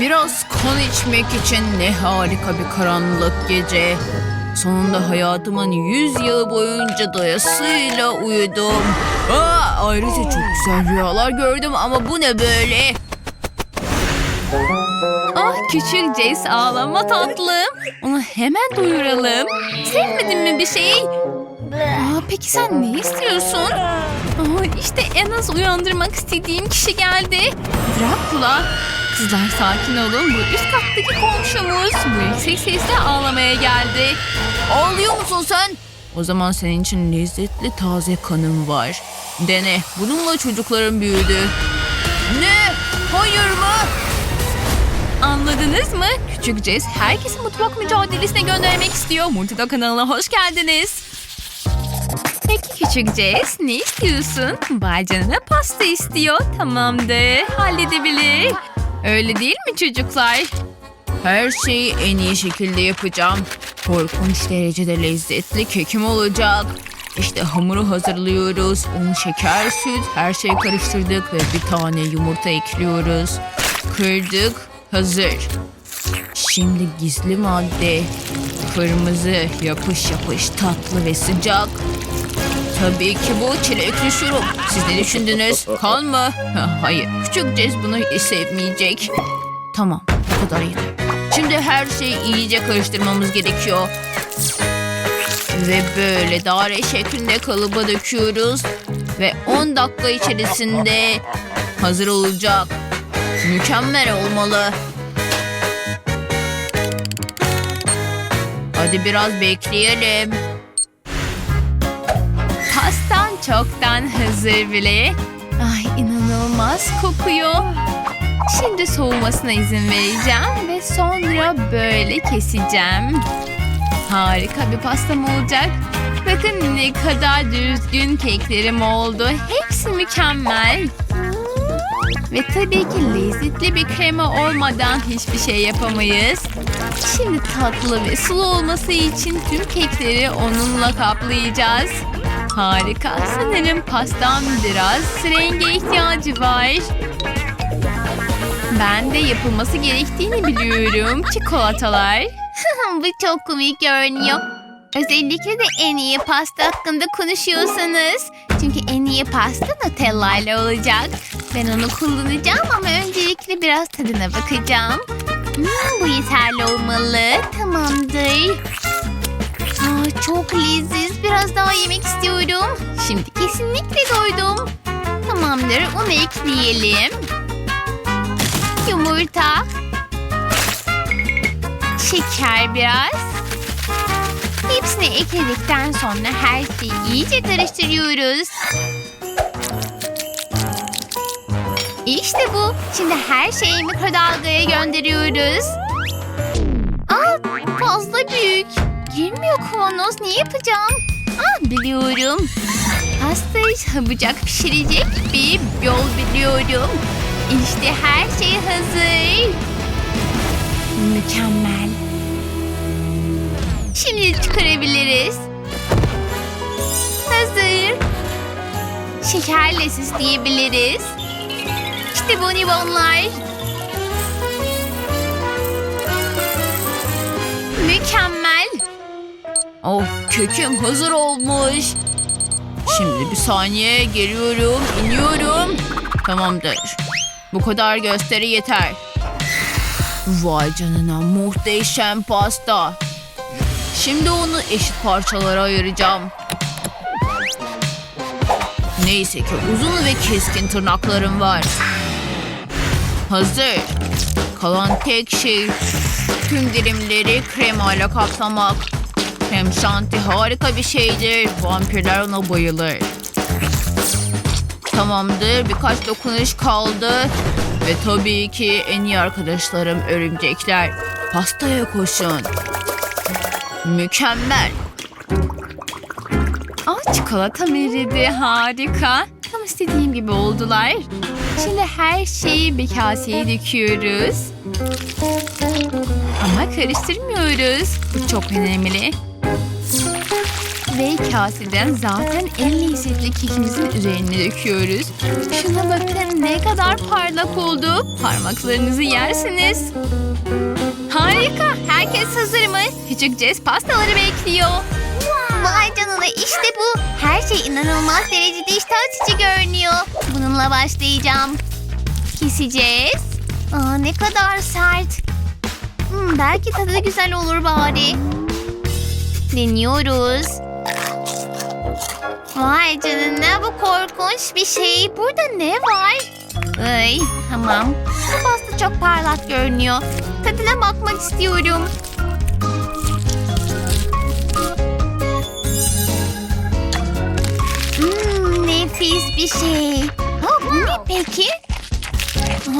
Biraz kan içmek için ne harika bir karanlık gece. Sonunda hayatımın yüz yılı boyunca doyasıyla uyudum. Aa, ayrıca çok güzel rüyalar gördüm ama bu ne böyle? Ah küçük Jace ağlama tatlım. Onu hemen duyuralım. Sevmedin mi bir şey? Aa, peki sen ne istiyorsun? Aa, işte az uyandırmak istediğim kişi geldi. Dracula. Kızlar sakin olun. Bu üst kattaki komşumuz. Bu yüksek sesle ağlamaya geldi. Ağlıyor musun sen? O zaman senin için lezzetli taze kanım var. Dene. Bununla çocukların büyüdü. Ne? Hayır mı? Anladınız mı? Küçük Jess herkesi mutfak mücadelesine göndermek istiyor. Multida kanalına hoş geldiniz. Peki küçük Jess ne istiyorsun? Vay canına pasta istiyor. Tamamdır halledebilir. Öyle değil mi çocuklar? Her şeyi en iyi şekilde yapacağım. Korkunç derecede lezzetli kekim olacak. İşte hamuru hazırlıyoruz. Un, şeker, süt, her şeyi karıştırdık ve bir tane yumurta ekliyoruz. Kırdık, hazır. Şimdi gizli madde. Kırmızı, yapış yapış, tatlı ve sıcak. Tabii ki bu çilekli şurup. Siz ne düşündünüz? Kan mı? Ha, Hayır, küçük Jess bunu sevmeyecek. Tamam, bu kadar iyi. Şimdi her şeyi iyice karıştırmamız gerekiyor. Ve böyle daire şeklinde kalıba döküyoruz. Ve 10 dakika içerisinde hazır olacak. Mükemmel olmalı. Hadi biraz bekleyelim. Çoktan hazır bile. Ay inanılmaz kokuyor. Şimdi soğumasına izin vereceğim ve sonra böyle keseceğim. Harika bir pastam olacak. Bakın ne kadar düzgün keklerim oldu. Hepsi mükemmel. Ve tabii ki lezzetli bir krema olmadan hiçbir şey yapamayız. Şimdi tatlı ve sulu olması için tüm kekleri onunla kaplayacağız. Harika. Sanırım pastam biraz renge ihtiyacı var. Ben de yapılması gerektiğini biliyorum. Çikolatalar. Bu çok komik görünüyor. Özellikle de en iyi pasta hakkında konuşuyorsanız. Çünkü en iyi pasta Nutella ile olacak. Ben onu kullanacağım ama öncelikle biraz tadına bakacağım. Hmm, bu yeterli olmalı. Tamamdır. Aa, çok leziz. Biraz daha yemek istiyorum. Şimdi kesinlikle doydum. Tamamdır. Onu ekleyelim. Yumurta. Şeker biraz. Hepsini ekledikten sonra her şeyi iyice karıştırıyoruz. İşte bu. Şimdi her şeyi mikrodalgaya gönderiyoruz. Aa, fazla büyük. Girmiyor kavanoz. Ne yapacağım? Ah, biliyorum. Pastayı çabucak pişirecek bir yol biliyorum. İşte her şey hazır. Mükemmel. Şimdi çıkarabiliriz. Hazır. Şekerle süsleyebiliriz. İşte bonibonlar. Mükemmel. Oh köküm hazır olmuş. Şimdi bir saniye geliyorum, iniyorum. Tamamdır. Bu kadar gösteri yeter. Vay canına muhteşem pasta. Şimdi onu eşit parçalara ayıracağım. Neyse ki uzun ve keskin tırnaklarım var. Hazır. Kalan tek şey tüm dilimleri kremayla kaplamak. Krem şanti harika bir şeydir. Vampirler ona bayılır. Tamamdır. Birkaç dokunuş kaldı. Ve tabii ki en iyi arkadaşlarım örümcekler. Pastaya koşun. Mükemmel. Aa, çikolata eridi. Harika. Tam istediğim gibi oldular. Şimdi her şeyi bir kaseye döküyoruz. Ama karıştırmıyoruz. Bu çok önemli. Ve kaseden zaten en lezzetli kekimizin üzerine döküyoruz. Şuna bakın ne kadar parlak oldu. Parmaklarınızı yersiniz. Harika. Herkes hazır mı? Küçük Jess pastaları bekliyor. Vay canına işte bu. Her şey inanılmaz derecede iştah açıcı görünüyor. Bununla başlayacağım. Keseceğiz. Aa, ne kadar sert. Hmm, belki tadı güzel olur bari. Deniyoruz. Vay canına bu korkunç bir şey. Burada ne var? Ay tamam. Bu pasta çok parlak görünüyor. Tadına bakmak istiyorum. Hmm, nefis bir şey. Ha, bu ne peki?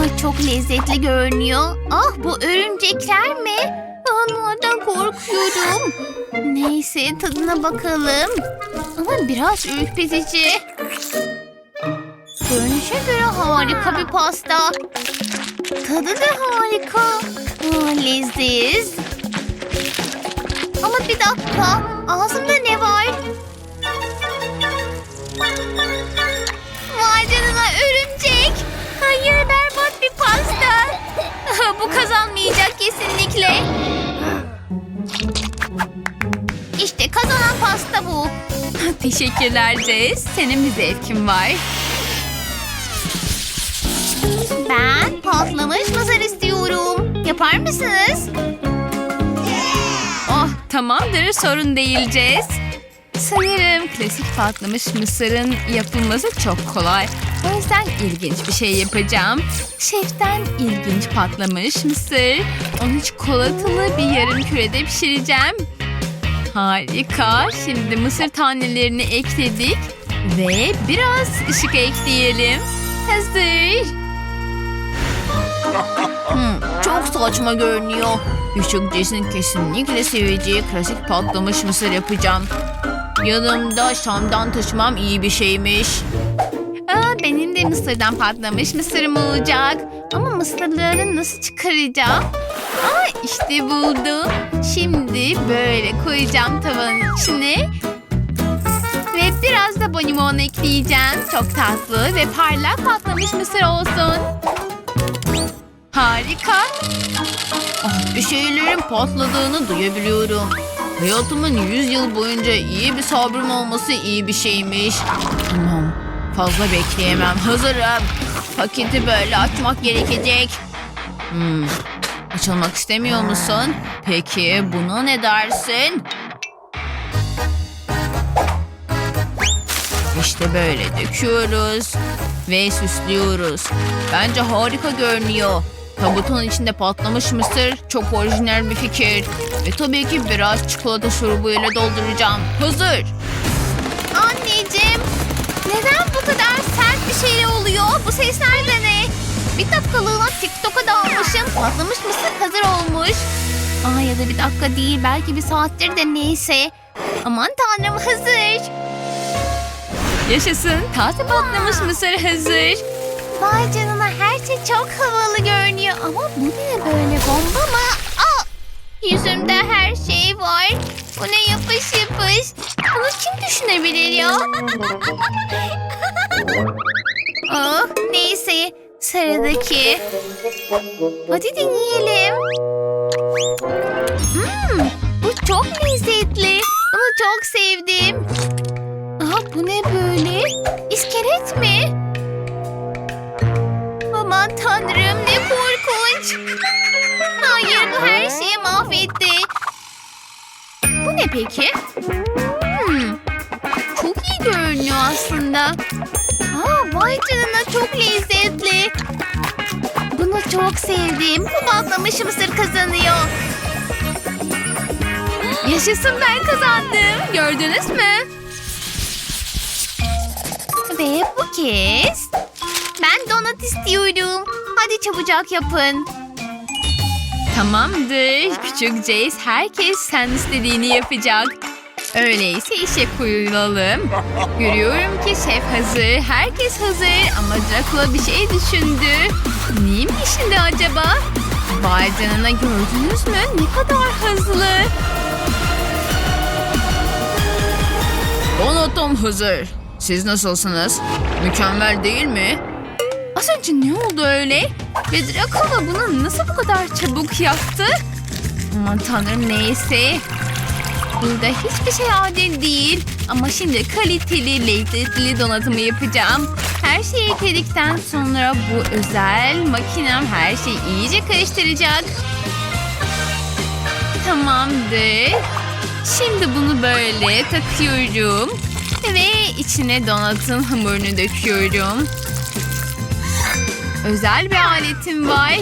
Ay, çok lezzetli görünüyor. Ah bu örümcekler mi? Onlardan korkuyorum. Neyse tadına bakalım. Ama biraz ürkütücü. Görünüşe göre harika bir pasta. Tadı da harika. Aa, leziz. Ama bir dakika. Ağzımda ne var? Vay canına örümcek. Hayır berbat bir pasta. Bu kazanmayacak kesinlikle. Teşekkürler Jess. Senin bir zevkin var. Ben patlamış mısır istiyorum. Yapar mısınız? Oh tamamdır sorun değil Jess. Sanırım klasik patlamış mısırın yapılması çok kolay. O yüzden ilginç bir şey yapacağım. Şeften ilginç patlamış mısır. Onu çikolatalı bir yarım kürede pişireceğim. Harika. Şimdi mısır tanelerini ekledik. Ve biraz ışık ekleyelim. Hazır. Hmm, çok saçma görünüyor. Küçük Jess'in kesinlikle seveceği klasik patlamış mısır yapacağım. Yanımda Şam'dan taşımam iyi bir şeymiş. Aa, benim de mısırdan patlamış mısırım olacak. Ama mısırları nasıl çıkaracağım? Aa, işte buldum. Şimdi böyle koyacağım tavanın içine. Ve biraz da bonibon ekleyeceğim. Çok tatlı ve parlak patlamış mısır olsun. Harika. Bir şeylerin patladığını duyabiliyorum. Hayatımın 100 yıl boyunca iyi bir sabrım olması iyi bir şeymiş. Tamam. Fazla bekleyemem. Hazırım. Paketi böyle açmak gerekecek. Hmm. Açılmak istemiyor musun? Peki buna ne dersin? İşte böyle döküyoruz ve süslüyoruz. Bence harika görünüyor. Tabutun içinde patlamış mısır çok orijinal bir fikir. Ve tabii ki biraz çikolata şurubuyla dolduracağım. Hazır. Anneciğim, neden bu kadar sert bir şey oluyor? Bu sesler de ne? Bir dakikalığına TikTok'a dalmışım. Patlamış mısır hazır olmuş. Aa ya da bir dakika değil belki bir saattir de neyse. Aman tanrım hazır. Yaşasın. Taze patlamış mısır hazır. Vay canına her şey çok havalı görünüyor ama bu ne böyle bomba mı? Aa, yüzümde her şey var. Bu ne yapış yapış. Bunu kim düşünebilir ya? oh, neyse sıradaki. Hadi deneyelim. Hmm, bu çok lezzetli. Bunu çok sevdim. Aa, bu ne böyle? İskelet mi? Aman tanrım ne korkunç. Hayır bu her şeyi mahvetti. Bu ne peki? Hmm, çok iyi görünüyor aslında. Vay canına çok lezzetli. Bunu çok sevdim. Bu patlamış mısır kazanıyor. Yaşasın ben kazandım. Gördünüz mü? Ve bu kez ben donat istiyorum. Hadi çabucak yapın. Tamamdır. Küçük Jace herkes sen istediğini yapacak. Öyleyse işe koyulalım. Görüyorum ki şef hazır, herkes hazır ama Dracula bir şey düşündü. Neymiş şimdi acaba? Vay canına gördünüz mü? Ne kadar hızlı. Donutum hazır. Siz nasılsınız? Mükemmel değil mi? Az önce ne oldu öyle? Ve Dracula bunu nasıl bu kadar çabuk yaptı? Aman tanrım neyse. Burada hiçbir şey adil değil. Ama şimdi kaliteli, lezzetli donatımı yapacağım. Her şeyi ekledikten sonra bu özel makinem her şeyi iyice karıştıracak. Tamamdır. Şimdi bunu böyle takıyorum. Ve içine donatın hamurunu döküyorum. Özel bir aletim var.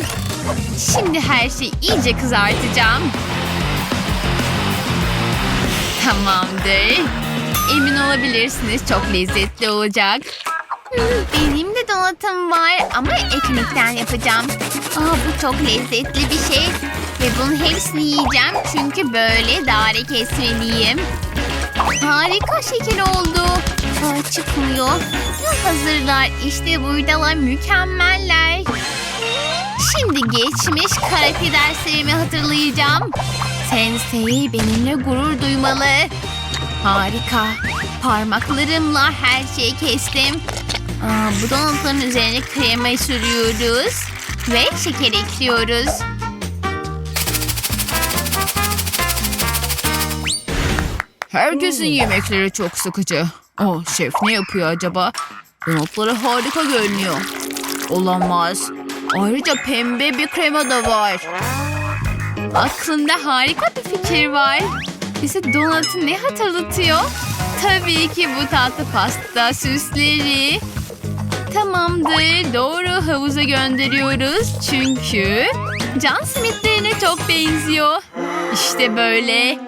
Şimdi her şeyi iyice kızartacağım. Tamamdır. Emin olabilirsiniz çok lezzetli olacak. Benim de donatım var ama ekmekten yapacağım. Aa, bu çok lezzetli bir şey. Ve bunun hepsini yiyeceğim çünkü böyle daire kesmeliyim. Harika şekil oldu. Aa, çıkmıyor. Hazırlar. İşte buradalar. Mükemmeller. Şimdi geçmiş karate derslerimi hatırlayacağım. Sensei benimle gurur duymalı. Harika. Parmaklarımla her şeyi kestim. Aa, bu donatların üzerine krema sürüyoruz. Ve şeker ekliyoruz. Herkesin yemekleri çok sıkıcı. Oh şef ne yapıyor acaba? Donutları harika görünüyor. Olamaz. Ayrıca pembe bir krema da var. Aklımda harika bir fikir var. Bize donatı ne hatırlatıyor? Tabii ki bu tatlı pasta süsleri. Tamamdır. Doğru havuza gönderiyoruz. Çünkü can simitlerine çok benziyor. İşte böyle.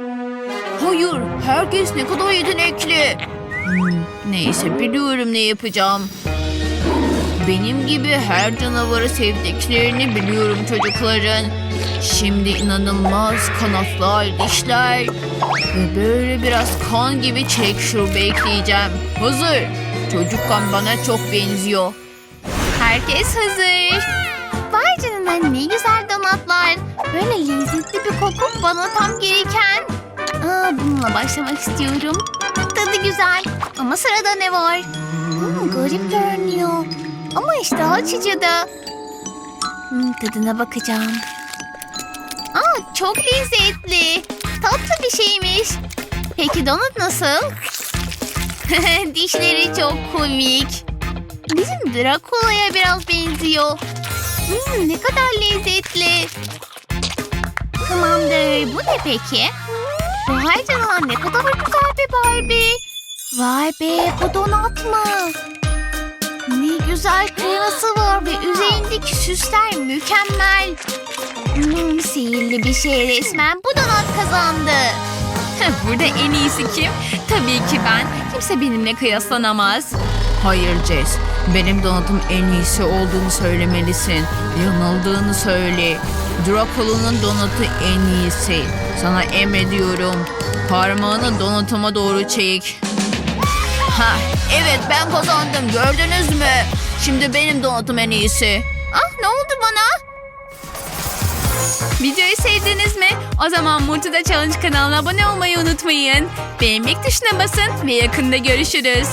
Hayır, herkes ne kadar yetenekli. Hmm, neyse biliyorum ne yapacağım. Benim gibi her canavarı sevdiklerini biliyorum çocukların. Şimdi inanılmaz kanatlar, dişler ve böyle biraz kan gibi çilek şurubu ekleyeceğim. Hazır. Çocukken bana çok benziyor. Herkes hazır. Vay canına ne güzel donatlar. Böyle lezzetli bir koku bana tam gereken. Aa, bununla başlamak istiyorum. Tadı güzel ama sırada ne var? Hmm, garip görünüyor. Ama işte açıcı da. Hmm, tadına bakacağım. Aa, çok lezzetli. Tatlı bir şeymiş. Peki donat nasıl? Dişleri çok komik. Bizim Drakula'ya biraz benziyor. Hmm, ne kadar lezzetli. Tamamdır. Bu ne peki? Vay canına ne kadar güzel bir Barbie. Vay be bu donat mı? Güzel kreması var ve üzerindeki süsler mükemmel. Hmm, sihirli bir şey resmen. Bu donat kazandı. Burada en iyisi kim? Tabii ki ben. Kimse benimle kıyaslanamaz. Hayır Jess, benim donatım en iyisi olduğunu söylemelisin. Yanıldığını söyle. Dracula'nın donatı en iyisi. Sana emrediyorum. Parmağını donatıma doğru çek. Ha, evet ben kazandım gördünüz mü? Şimdi benim donatım en iyisi. Ah ne oldu bana? Videoyu sevdiniz mi? O zaman Murtuda Challenge kanalına abone olmayı unutmayın. Beğenmek tuşuna basın ve yakında görüşürüz.